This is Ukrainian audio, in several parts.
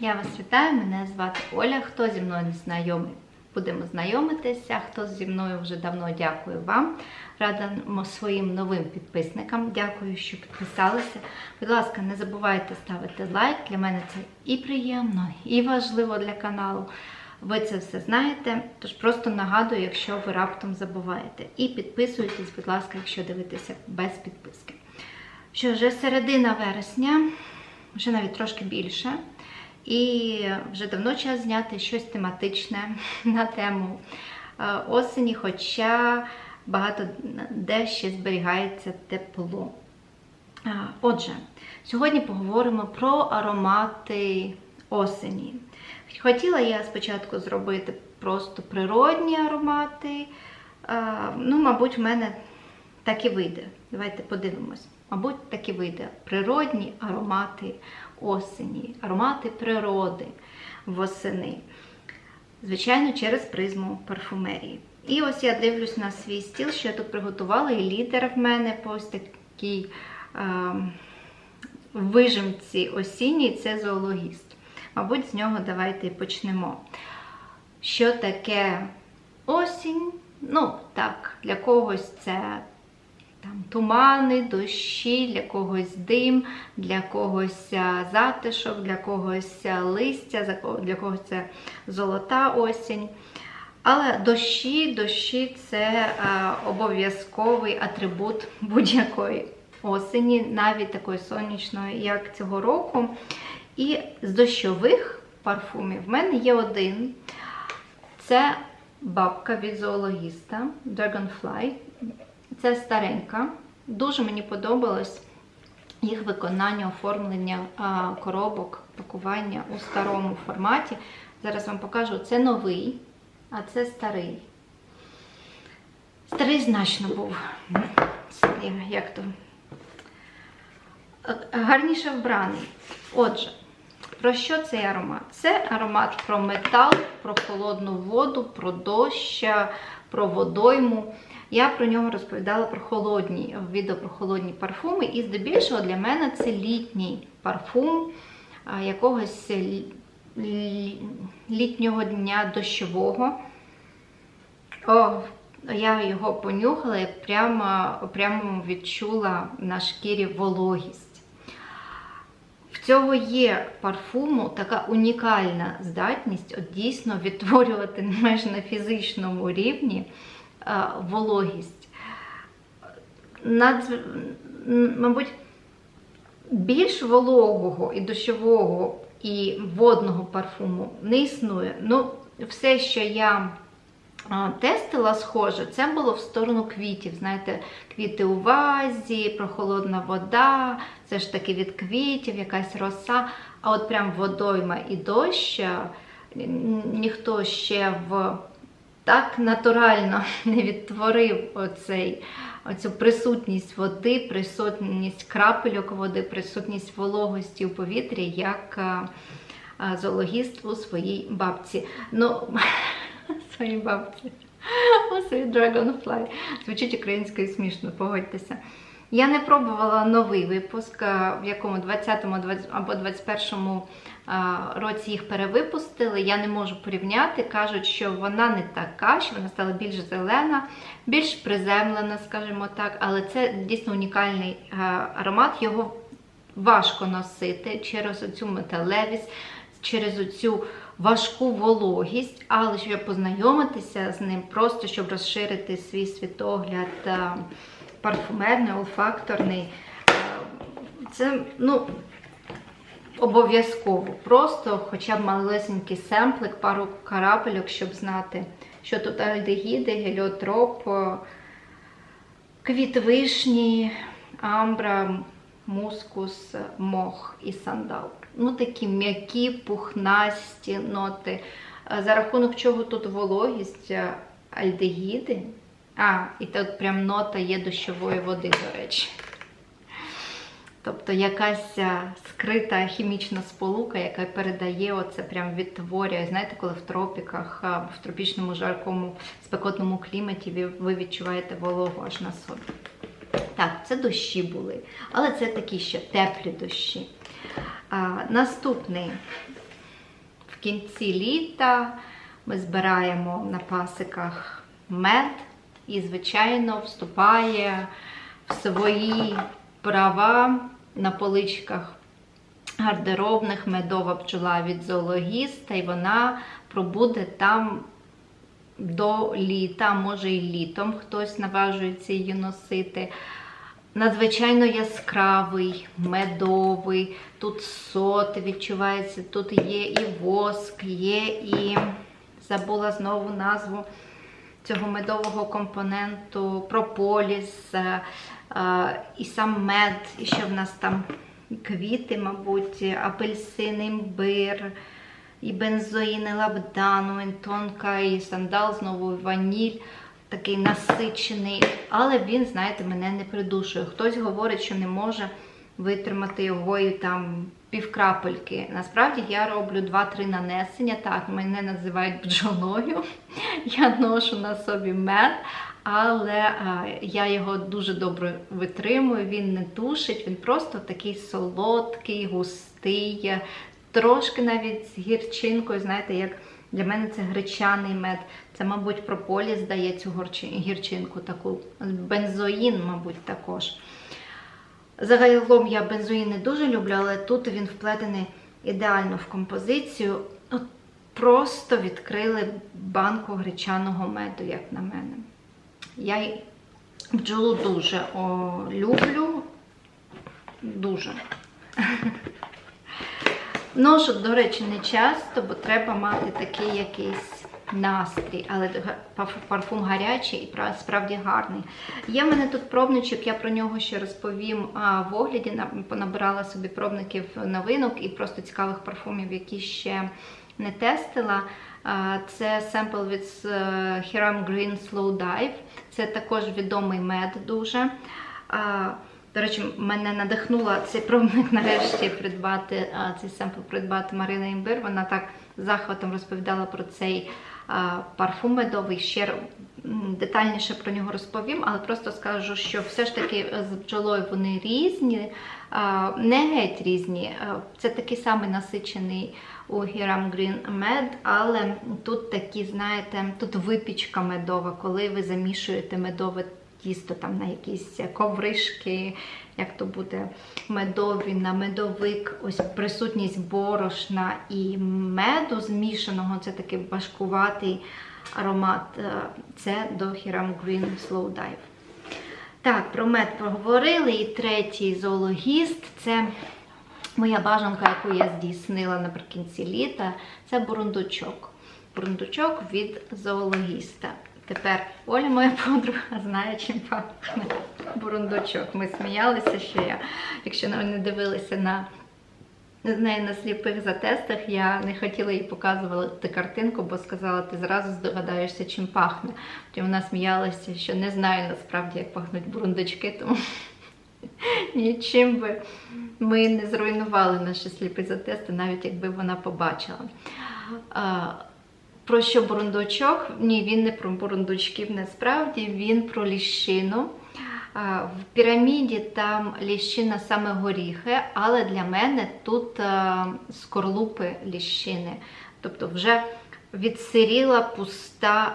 Я вас вітаю, мене звати Оля. Хто зі мною не знайомий, будемо знайомитися. Хто зі мною вже давно дякую вам. Рада своїм новим підписникам. Дякую, що підписалися. Будь ласка, не забувайте ставити лайк. Для мене це і приємно, і важливо для каналу. Ви це все знаєте, тож просто нагадую, якщо ви раптом забуваєте. І підписуйтесь, будь ласка, якщо дивитеся без підписки. Що вже середина вересня, вже навіть трошки більше. І вже давно час зняти щось тематичне на тему е, осені, хоча багато де ще зберігається тепло. Отже, сьогодні поговоримо про аромати осені. Хотіла я спочатку зробити просто природні аромати. Ну, мабуть, в мене так і вийде. Давайте подивимось. Мабуть, так і вийде. Природні аромати осені, аромати природи восени. Звичайно, через призму парфумерії. І ось я дивлюсь на свій стіл, що я тут приготувала, і лідер в мене по ось такій е, вижимці осінній це зоологіст. Мабуть, з нього давайте почнемо. Що таке осінь? Ну, так, для когось це там тумани, дощі, для когось дим, для когось затишок, для когось листя, для когось це золота осінь. Але дощі, дощі це а, обов'язковий атрибут будь-якої осені, навіть такої сонячної, як цього року. І з дощових парфумів в мене є один. Це бабка від зоологіста Dragonfly. Це старенька. Дуже мені подобалось їх виконання, оформлення коробок, пакування у старому форматі. Зараз вам покажу. Це новий, а це старий. Старий значно був. Як то? Гарніше вбраний. Отже, про що цей аромат? Це аромат про метал, про холодну воду, про дощ, про водойму. Я про нього розповідала про холодні відео про холодні парфуми, і здебільшого для мене це літній парфум якогось лі- лі- літнього дня дощового. О, я його понюхала і прямо, прямо відчула на шкірі вологість. В цього є парфуму така унікальна здатність от дійсно відтворювати майже на фізичному рівні вологість. Надз... м, Мабуть, більш вологого і дощового і водного парфуму не існує. Ну, все, що я тестила схоже, це було в сторону квітів. Знаєте, квіти у вазі, прохолодна вода, це ж таки від квітів, якась роса. А от прям водойма і дощ ніхто ще в так натурально не відтворив оцей, оцю присутність води, присутність крапельок води, присутність вологості у повітрі, як а, а, зоологіст у своїй бабці. Ну, своїй бабці. У своїй Dragonfly. Звучить українською смішно, погодьтеся. Я не пробувала новий випуск, в якому 20-му або 21-му а, році їх перевипустили. Я не можу порівняти. Кажуть, що вона не така, що вона стала більш зелена, більш приземлена, скажімо так. Але це дійсно унікальний аромат. Його важко носити через оцю металевість, через оцю важку вологість, але щоб познайомитися з ним, просто щоб розширити свій світогляд е, парфумерний, олфакторний. е, Це, ну, обов'язково. Просто хоча б малесенький семплик, пару карапельок, щоб знати, що тут альдегіди, геліотроп, е, квіт вишні, амбра, мускус, мох і сандал. Ну, такі м'які, пухнасті ноти. Е, За рахунок чого тут вологість, е, альдегіди. А, і тут прям нота є дощової води, до речі. Тобто якась е, скрита хімічна сполука, яка передає оце, прям відтворює. Знаєте, коли в тропіках, а, в тропічному жаркому спекотному кліматі ви відчуваєте вологу аж на собі. Так, це дощі були, але це такі ще теплі дощі. А, наступний в кінці літа ми збираємо на пасиках мед і, звичайно, вступає в свої права на поличках гардеробних медова пчола від зоологіста, і вона пробуде там до літа, може і літом хтось наважується її носити. Надзвичайно яскравий, медовий, тут соти відчувається, тут є і воск, є і забула знову назву цього медового компоненту, прополіс, е, і сам мед, і ще в нас там квіти, мабуть, апельсин, імбир, і бензоїн, і лабдану, і тонка, і сандал, знову ваніль. Такий насичений, але він, знаєте, мене не придушує. Хтось говорить, що не може витримати його і там півкрапельки. Насправді я роблю 2-3 нанесення. Так, мене називають бджолою. Я ношу на собі мед, але а, я його дуже добре витримую. Він не душить, він просто такий солодкий, густий, трошки навіть з гірчинкою, знаєте, як. Для мене це гречаний мед. Це, мабуть, прополіс дає цю гірчинку таку. Бензоїн, мабуть, також. Загалом я бензоїн не дуже люблю, але тут він вплетений ідеально в композицію. От Просто відкрили банку гречаного меду, як на мене. Я бджолу дуже о, люблю. Дуже. Ношу, до речі, не часто, бо треба мати такий якийсь настрій, але парфум гарячий і справді гарний. Є в мене тут пробничок, я про нього ще розповім в огляді. Понабирала собі пробників новинок і просто цікавих парфумів, які ще не тестила. Це семпл від Hiram Green Slow Dive. Це також відомий мед дуже. До речі, мене надихнула цей пробник нарешті придбати цей семпл придбати Марина Імбир. Вона так захватом розповідала про цей парфум медовий. Ще детальніше про нього розповім, але просто скажу, що все ж таки з бджолою вони різні, не геть різні. Це такий самий насичений у Hiram Green мед, але тут такі, знаєте, тут випічка медова, коли ви замішуєте медове тісто там на якісь ковришки, як то буде медові, на медовик, ось присутність борошна і меду змішаного, це такий важкуватий аромат. Це до Hiram Green Slow Dive. Так, про мед проговорили. І третій зоологіст це моя бажанка, яку я здійснила наприкінці літа, це бурундучок. Бурундучок від зоологіста. Тепер Оля, моя подруга, знає, чим пахне бурундучок. Ми сміялися, що я, якщо не дивилися на з на сліпих затестах, я не хотіла їй показувати картинку, бо сказала, ти зразу здогадаєшся, чим пахне. Потім вона сміялася, що не знаю насправді, як пахнуть бурундучки, тому нічим би ми не зруйнували наші сліпі затести, навіть якби вона побачила. Про що бурундучок? Ні, він не про бурундучків, насправді, він про ліщину. В піраміді там ліщина саме горіхи, але для мене тут скорлупи ліщини. Тобто вже відсиріла пуста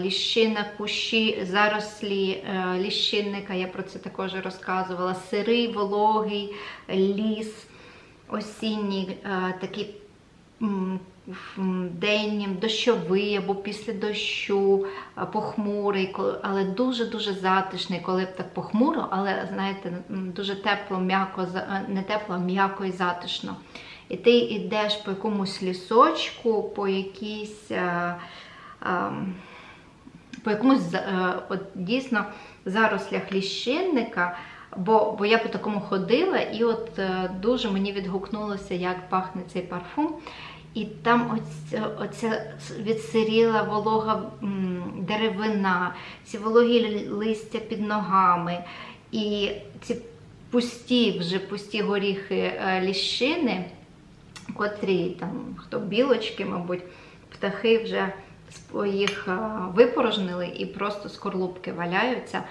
ліщина, кущі, зарослі ліщинника, я про це також розказувала. Сирий, вологий ліс, осінній такий день дощовий або після дощу, похмурий, але дуже-дуже затишний, коли б так похмуро, але, знаєте, дуже тепло, м'яко, не тепло, а м'яко і затишно. І ти йдеш по якомусь лісочку, по якійсь. По якомусь от, дійсно зарослях ліщинника, бо бо я по такому ходила, і от дуже мені відгукнулося, як пахне цей парфум. І там оця, оця відсиріла волога деревина, ці вологі листя під ногами, і ці пусті вже пусті горіхи е, ліщини, котрі там, хто білочки, мабуть, птахи вже їх е, випорожнили і просто скорлупки валяються.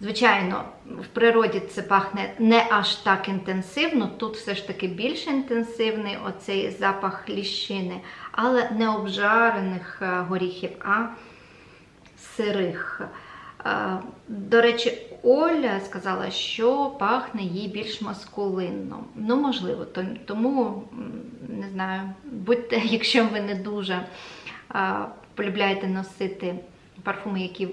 Звичайно, в природі це пахне не аж так інтенсивно, тут все ж таки більш інтенсивний оцей запах ліщини, але не обжарених е, горіхів, а сирих. Е, До речі, Оля сказала, що пахне їй більш маскулинно. Ну, можливо, тому не знаю, будьте, якщо ви не дуже полюбляєте носити парфуми, які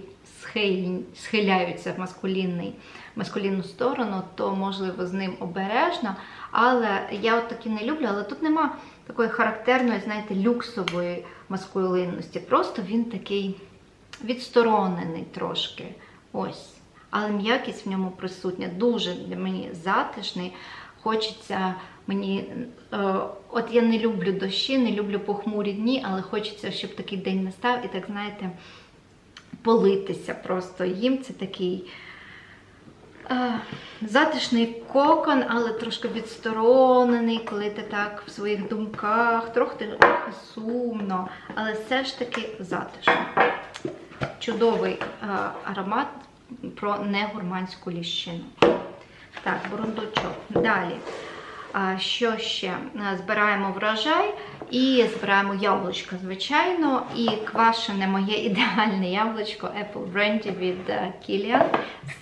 схиляються в маскулінний, маскулінну сторону, то можливо з ним обережно. Але я от такі не люблю, але тут нема такої характерної, знаєте, люксової маскулинності. Просто він такий відсторонений трошки. Ось. Але м'якість в ньому присутня. Дуже для мені затишний. Хочеться мені. Е, от я не люблю дощі, не люблю похмурі дні, але хочеться, щоб такий день настав і так, знаєте, политися просто їм. Це такий. е, Затишний кокон, але трошки відсторонений, коли ти так в своїх думках, трохи, трохи сумно, але все ж таки затишно чудовий е, аромат про негурманську ліщину. Так, бурундучок. Далі. Що ще? Е, Збираємо врожай і збираємо яблучко, звичайно. І квашене моє ідеальне яблучко Apple Brandy від е, Kilian.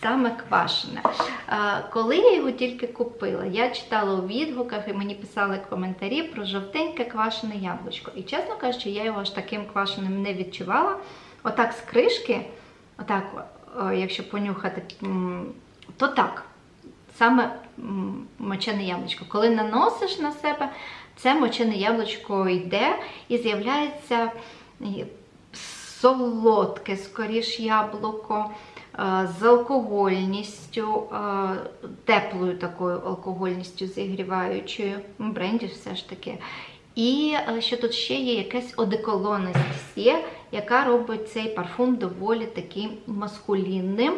Саме квашене. Е, Коли я його тільки купила, я читала у відгуках і мені писали коментарі про жовтеньке квашене яблучко. І чесно кажучи, я його аж таким квашеним не відчувала. Отак з кришки, отак, якщо понюхати, то так. Саме мочене яблучко. Коли наносиш на себе, це мочене яблучко йде і з'являється солодке, скоріш яблуко, е, з алкогольністю, е, теплою такою алкогольністю зігріваючою. Бренді все ж таки. І е, що тут ще є якась одеколонність яка робить цей парфум доволі таким маскулінним.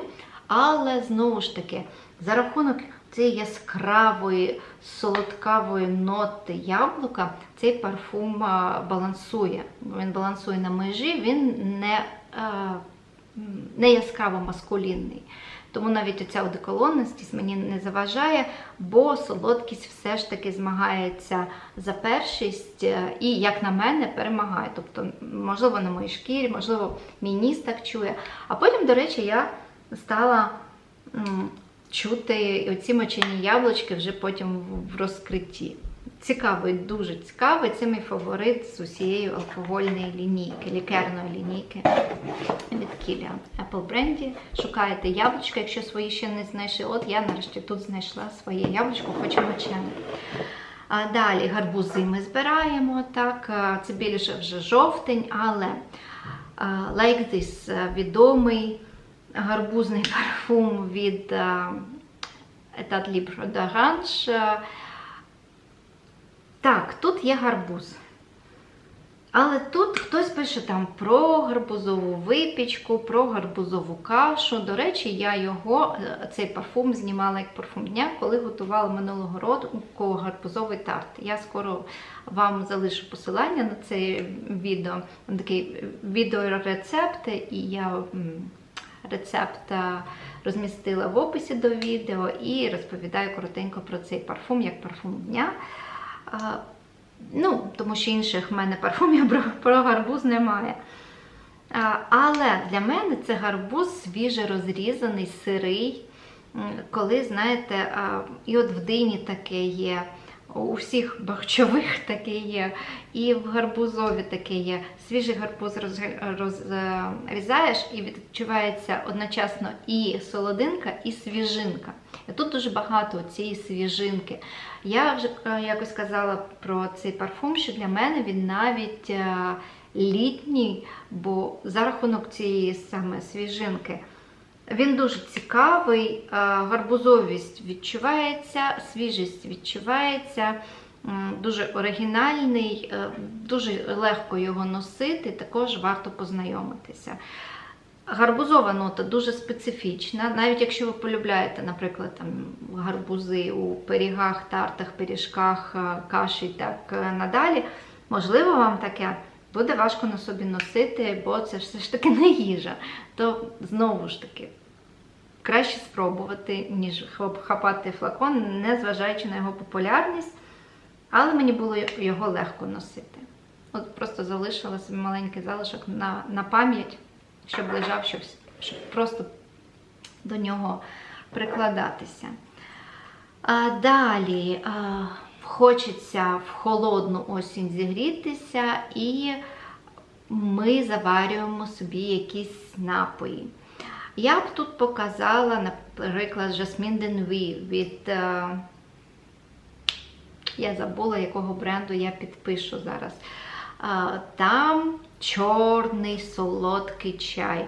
Але знову ж таки, за рахунок цієї яскравої, солодкавої ноти яблука, цей парфум балансує. Він балансує на межі, він не, е, не яскраво маскулінний. Тому навіть оця одеколонність мені не заважає, бо солодкість все ж таки змагається за першість е, і, як на мене, перемагає. Тобто, можливо, на моїй шкірі, можливо, мій ніс так чує. А потім, до речі, я стала чути оці мочені яблучки вже потім в- розкритті. Цікавий, дуже цікавий. Це мій фаворит з усієї алкогольної лінійки, лікерної лінійки від Kilian. Apple Brandy. Шукаєте яблучко, якщо свої ще не знайшли. От я нарешті тут знайшла своє яблучко, хоч і мочене. А Далі гарбузи ми збираємо. так, Це більше вже жовтень, але Like This відомий гарбузний парфум від а, Etat Libre d'Orange. Так, тут є гарбуз. Але тут хтось пише там про гарбузову випічку, про гарбузову кашу. До речі, я його, е, цей парфум знімала як парфум дня, коли готувала минулого року гарбузовий тарт. Я скоро вам залишу посилання на це відео. Там Такий відеорецепт, і я рецепт е, розмістила в описі до відео і розповідаю коротенько про цей парфум як парфум дня. Ну, тому що інших в мене парфумів про, про гарбуз немає. Але для мене це гарбуз свіже розрізаний, сирий. Коли, знаєте, і от в дині таке є, у всіх бахчових таке є, і в гарбузові таке є. Свіжий гарбуз розрізаєш і відчувається одночасно і солодинка, і свіжинка. І тут дуже багато цієї свіжинки. Я вже е, якось казала про цей парфум, що для мене він навіть е, літній, бо за рахунок цієї саме свіжинки. Він дуже цікавий, е, гарбузовість відчувається, свіжість відчувається, дуже оригінальний, е, дуже легко його носити, також варто познайомитися. Гарбузова нота дуже специфічна. Навіть якщо ви полюбляєте, наприклад, там гарбузи у пирігах, тартах, пиріжках, е, каші і так надалі, можливо, вам таке буде важко на собі носити, бо це все ж таки не їжа. То знову ж таки, краще спробувати, ніж хапати флакон, незважаючи на його популярність. Але мені було його легко носити. От просто залишила собі маленький залишок на, на пам'ять, щоб лежав, щоб, щоб просто до нього прикладатися. А, далі а, хочеться в холодну осінь зігрітися, і ми заварюємо собі якісь напої. Я б тут показала, наприклад, Жасмін Денві від. е, я забула, якого бренду я підпишу зараз. Там чорний солодкий чай.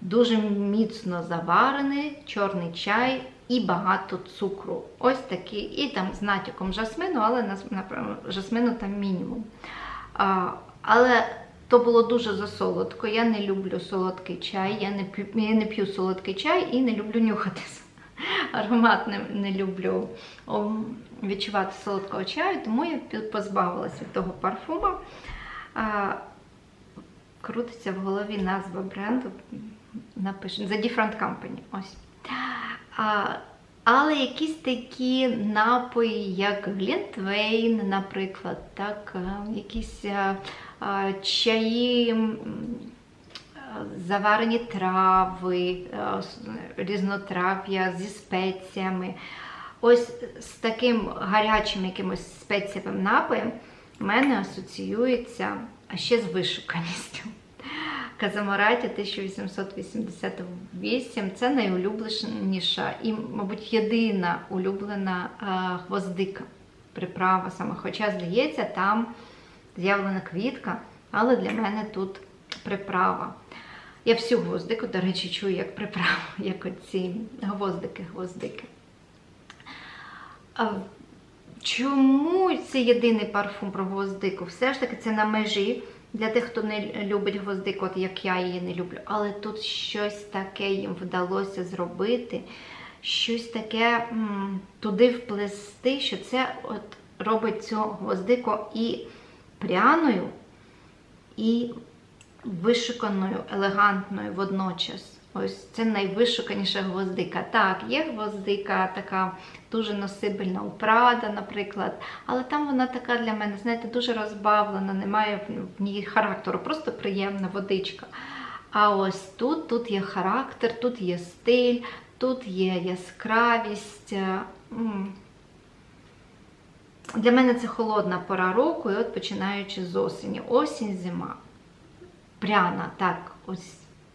Дуже міцно заварений чорний чай і багато цукру. Ось такий. І там з натяком жасмину, але напевно, жасмину там мінімум. А, Але то було дуже засолодко. Я не люблю солодкий чай, я не п'ю, я не п'ю солодкий чай і не люблю нюхати аромат не, не люблю відчувати солодкого чаю, тому я позбавилася від того парфума. А, крутиться в голові назва бренду. Напишу The Different Company. Ось. Але якісь такі напої, як Глінтвейн, наприклад, так, е, якісь е, е, чаї. заварені трави, різнотрав'я зі спеціями. Ось з таким гарячим якимось спецієвим напоєм в мене асоціюється ще з вишуканістю. Казамораті 1888 це найулюбленіша і, мабуть, єдина улюблена гвоздика приправа саме. Хоча, здається, там з'явлена квітка, але для мене тут приправа. Я всю гвоздику, до речі, чую як приправу, як оці гвоздики-гвоздики. Чому це єдиний парфум про гвоздику? Все ж таки це на межі для тих, хто не любить гвоздику, от як я її не люблю. Але тут щось таке їм вдалося зробити, щось таке м, туди вплести, що це от робить цю гвоздику і пряною, і вишиканою, елегантною водночас. Ось це найвишуканіша гвоздика. Так, є гвоздика така дуже носибельна у Прада, наприклад, але там вона така для мене, знаєте, дуже розбавлена, немає в- ній характеру, просто приємна водичка. А ось тут, тут є характер, тут є стиль, тут є яскравість. е. Для мене це холодна пора року, і от починаючи з осені. Осінь, зима. Пряна, так, ось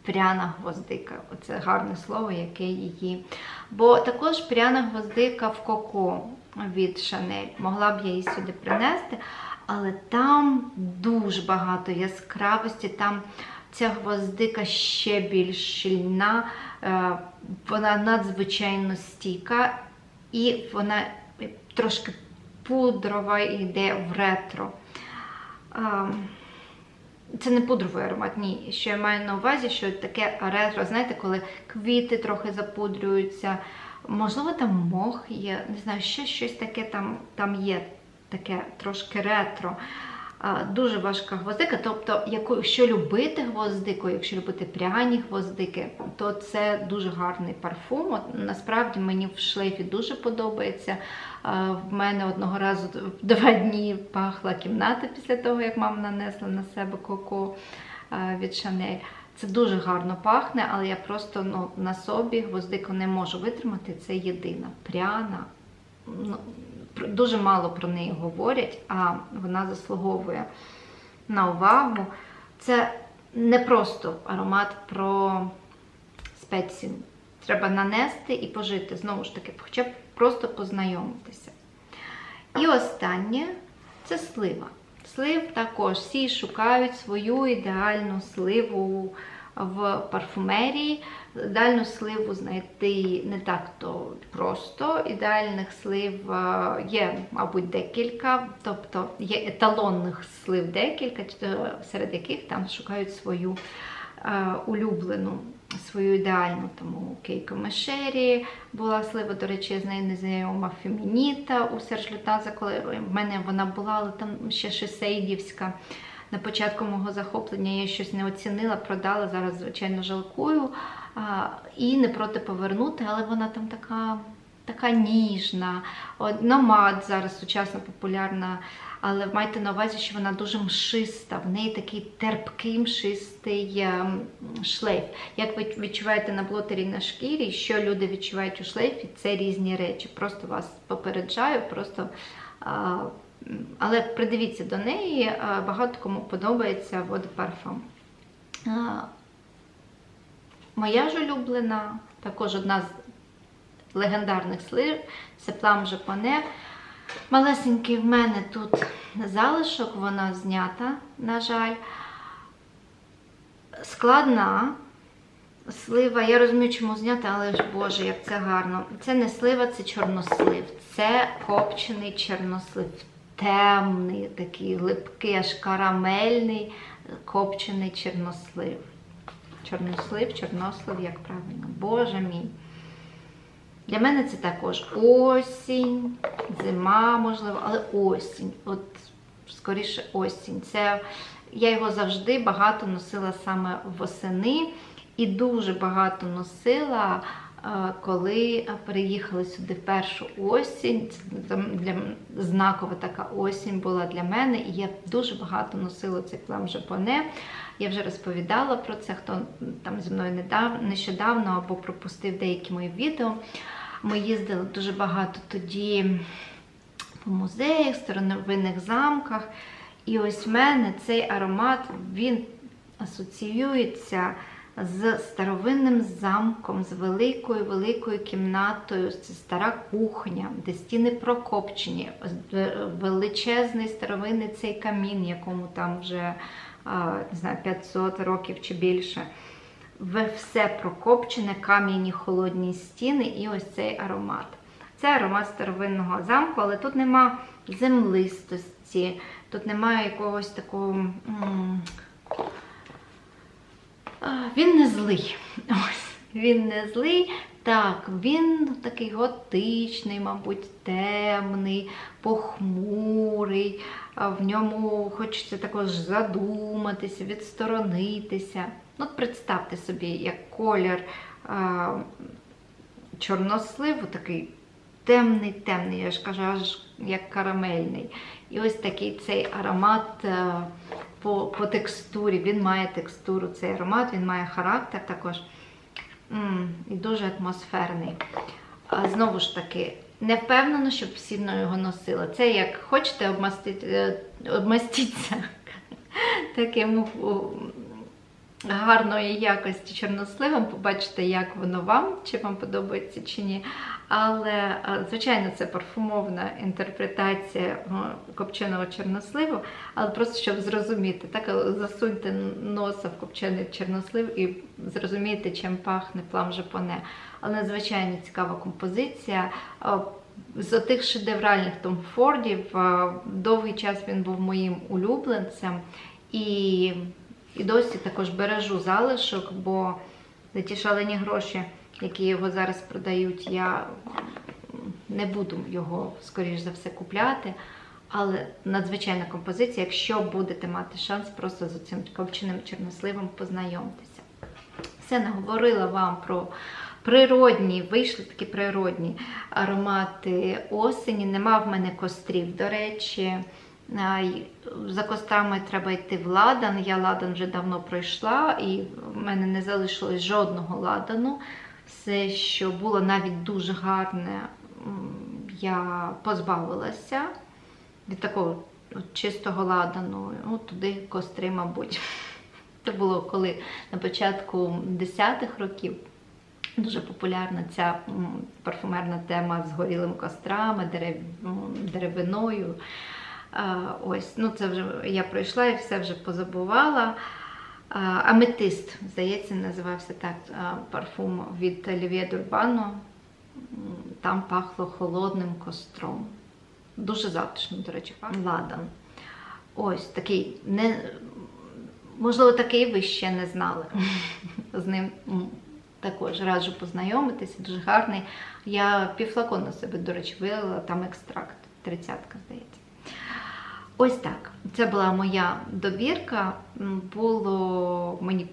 пряна гвоздика. Оце гарне слово, яке її. Бо також пряна гвоздика в коко від Шанель. Могла б я її сюди принести, але там дуже багато яскравості, там ця гвоздика ще більш щільна, е, вона надзвичайно стійка і вона трошки пудрова йде в ретро. Це не пудровий аромат, ні. Що я маю на увазі, що таке ретро, знаєте, коли квіти трохи запудрюються, можливо, там мох є, не знаю, ще щось таке там, там є, таке трошки ретро. Дуже важка гвоздика. Тобто, якщо любити гвоздику, якщо любити пряні гвоздики, то це дуже гарний парфум. От, насправді мені в шлейфі дуже подобається. В мене одного разу два дні пахла кімната після того, як мама нанесла на себе коко від Шанель. Це дуже гарно пахне, але я просто ну, на собі гвоздику не можу витримати. Це єдина пряна. Ну, дуже мало про неї говорять, а вона заслуговує на увагу. Це не просто аромат про спецію. Треба нанести і пожити, знову ж таки, хоча б просто познайомитися. І останнє це слива. Слив також всі шукають свою ідеальну сливу в парфумерії. Ідеальну сливу знайти не так то просто. Ідеальних слив е, є, мабуть, декілька, тобто є еталонних слив декілька, серед яких там шукають свою е, улюблену, свою ідеальну. Тому Кейко Мешері була слива, до речі, з нею не знайома Фемініта у Серж Лютаза, коли в мене вона була, але там ще Шесейдівська. На початку мого захоплення я щось не оцінила, продала. Зараз, звичайно, жалкую. І не проти повернути, але вона там така, така ніжна. От, Номад зараз сучасно популярна, але майте на увазі, що вона дуже мшиста, в неї такий терпкий мшистий ем, шлейф. Як ви відчуваєте на блотері на шкірі, що люди відчувають у шлейфі, це різні речі. Просто вас попереджаю, просто. Але придивіться до неї, багато кому подобається вода парфум. А, Моя ж улюблена, також одна з легендарних слив, це плам Жапоне. Малесенький в мене тут залишок, вона знята, на жаль. Складна слива, я розумію, чому знята, але ж Боже, як це гарно. Це не слива, це чорнослив. Це копчений чорнослив. Темний, такий липкий, аж карамельний копчений чорнослив. Чорнослив, чорнослив, як правильно. Боже мій. Для мене це також осінь, зима, можливо, але осінь. От скоріше осінь. Це я його завжди багато носила саме восени і дуже багато носила, коли переїхали сюди в першу осінь. Там для знакова така осінь була для мене, і я дуже багато носила цей плам жапоне. Я вже розповідала про це, хто там зі мною недав- нещодавно або пропустив деякі мої відео. Ми їздили дуже багато тоді по музеях, старовинних замках. І ось в мене цей аромат він асоціюється з старовинним замком, з великою великою кімнатою. Це стара кухня, де стіни прокопчені, величезний старовинний цей камін, якому там вже не знаю, 500 років чи більше. Все прокопчене, кам'яні холодні стіни і ось цей аромат. Це аромат старовинного замку, але тут нема землистості, тут немає якогось такого. Він не злий. Ось, він не злий. Так, він такий готичний, мабуть, темний, похмурий. В ньому хочеться також задуматися, відсторонитися. Ну, От представте собі, як колір а, чорносливу, такий темний, темний, я ж кажу, аж як карамельний. І ось такий цей аромат е, по, по текстурі. Він має текстуру, цей аромат, він має характер також. М, і дуже атмосферний. А, знову ж таки, не впевнено, щоб всі його носили. Це як хочете обмастити, е, обмастіться таким гарної якості чорносливом, побачите, як воно вам, чи вам подобається чи ні. Але, е, звичайно, це парфумовна інтерпретація копченого чорносливу, але просто щоб зрозуміти, так е, засуньте носа в копчений чорнослив і зрозумієте, чим пахне плам жапоне. Але надзвичайно цікава композиція. Е, З тих шедевральних Том Фордів е, довгий час він був моїм улюбленцем. І, і досі також бережу залишок, бо за ті шалені гроші, які його зараз продають, я не буду його, скоріш за все, купляти. Але надзвичайна композиція, якщо будете мати шанс, просто з цим копченим чорносливом познайомтеся. Все наговорила вам про природні, вийшли такі природні аромати осені. Нема в мене кострів, до речі. За кострами треба йти в ладан. Я ладан вже давно пройшла, і в мене не залишилось жодного ладану. Все, що було навіть дуже гарне, я позбавилася від такого чистого ладану. Ну, туди костри, мабуть. Це було коли на початку 10-х років дуже популярна ця парфумерна тема з горілими кострами, дерев... деревиною. Ось, ну це вже я пройшла і все вже позабувала. Аметист, здається, називався так парфум від Олів'є Дурбано. Там пахло холодним костром. Дуже затишно, до речі, пахло. ладан. Ось такий, не, можливо, такий ви ще не знали. З ним також раджу познайомитися, дуже гарний. Я півфлакон на себе, до речі, вилила, там екстракт, тридцятка, здається. Ось так. Це була моя добірка. Було мені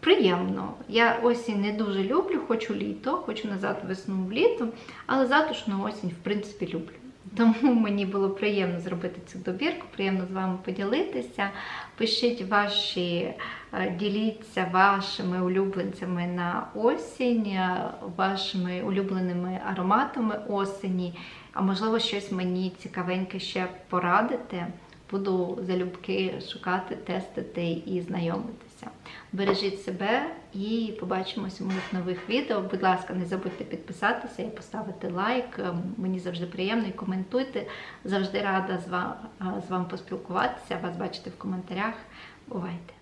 приємно. Я осінь не дуже люблю, хочу літо, хочу назад весну в літо, але затишну осінь, в принципі, люблю. Тому мені було приємно зробити цю добірку, приємно з вами поділитися. Пишіть ваші, е, діліться вашими улюбленцями на осінь, е, вашими улюбленими ароматами осені. А можливо, щось мені цікавеньке ще порадити. Буду залюбки шукати, тестити і знайомитися. Бережіть себе і побачимося у моїх нових відео. Будь ласка, не забудьте підписатися і поставити лайк. Ем, Мені завжди приємно і коментуйте. Завжди рада з вами поспілкуватися, вас бачити в коментарях. Бувайте!